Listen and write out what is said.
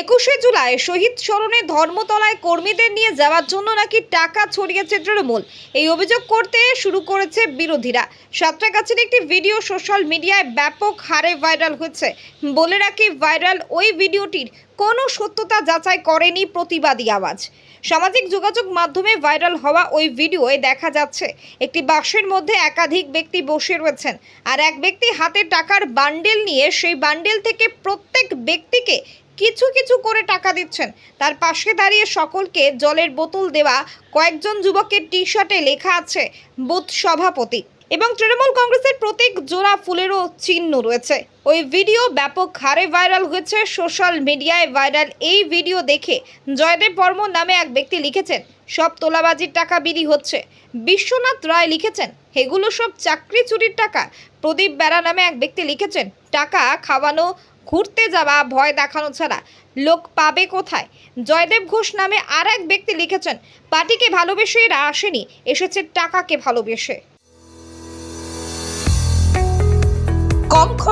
একুশে জুলাই শহীদ স্মরণে ধর্মতলায় কর্মীদের নিয়ে যাওয়ার জন্য নাকি টাকা ছড়িয়েছে তৃণমূল? এই অভিযোগ করতে শুরু করেছে বিরোধীরা। সাঁতরাগাছির একটি ভিডিও সোশ্যাল মিডিয়ায় ব্যাপক হারে ভাইরাল হয়েছে। বলে রাখি, ভাইরাল ওই ভিডিওটির কোনো সত্যতা যাচাই করেনি প্রতিবাদী আওয়াজ। সামাজিক যোগাযোগ মাধ্যমে ভাইরাল হওয়া ওই ভিডিওয়ে দেখা যাচ্ছে, একটি বাক্সের মধ্যে একাধিক ব্যক্তি বসে রয়েছেন। আর এক ব্যক্তি হাতে টাকার বান্ডেল নিয়ে সেই বান্ডেল থেকে প্রত্যেক ব্যক্তিকে কিছু কিছু করে টাকা দিচ্ছেন। তার পাশে দাঁড়িয়ে সকলকে জলের বোতল দেওয়া কয়েকজন যুবকের টি শার্টে লেখা আছে, বুথ সভাপতি। এবং তৃণমূল কংগ্রেসের প্রতীক জোড়া ফুলেরও চিহ্ন রয়েছে। ওই ভিডিও ব্যাপক হারে ভাইরাল হয়েছে। সোশ্যাল মিডিয়ায় ভাইরাল এই ভিডিও দেখে জয়দেব বর্মন নামে এক ব্যক্তি লিখেছেন, সব তোলাবাজির টাকা বিলি হচ্ছে। বিশ্বনাথ রায় লিখেছেন, এগুলো সব চাকরি চুরির টাকা। প্রদীপ বেড়া নামে এক ব্যক্তি লিখেছেন, টাকা খাওয়ানো, ঘুরতে যাওয়া, ভয় দেখানো ছাড়া। লোক পাবে কোথায়? জয়দেব ঘোষ নামে আর এক ব্যক্তি লিখেছেন, পার্টিকে ভালোবেসে এরা আসেনি, এসেছে টাকাকে ভালোবেসে।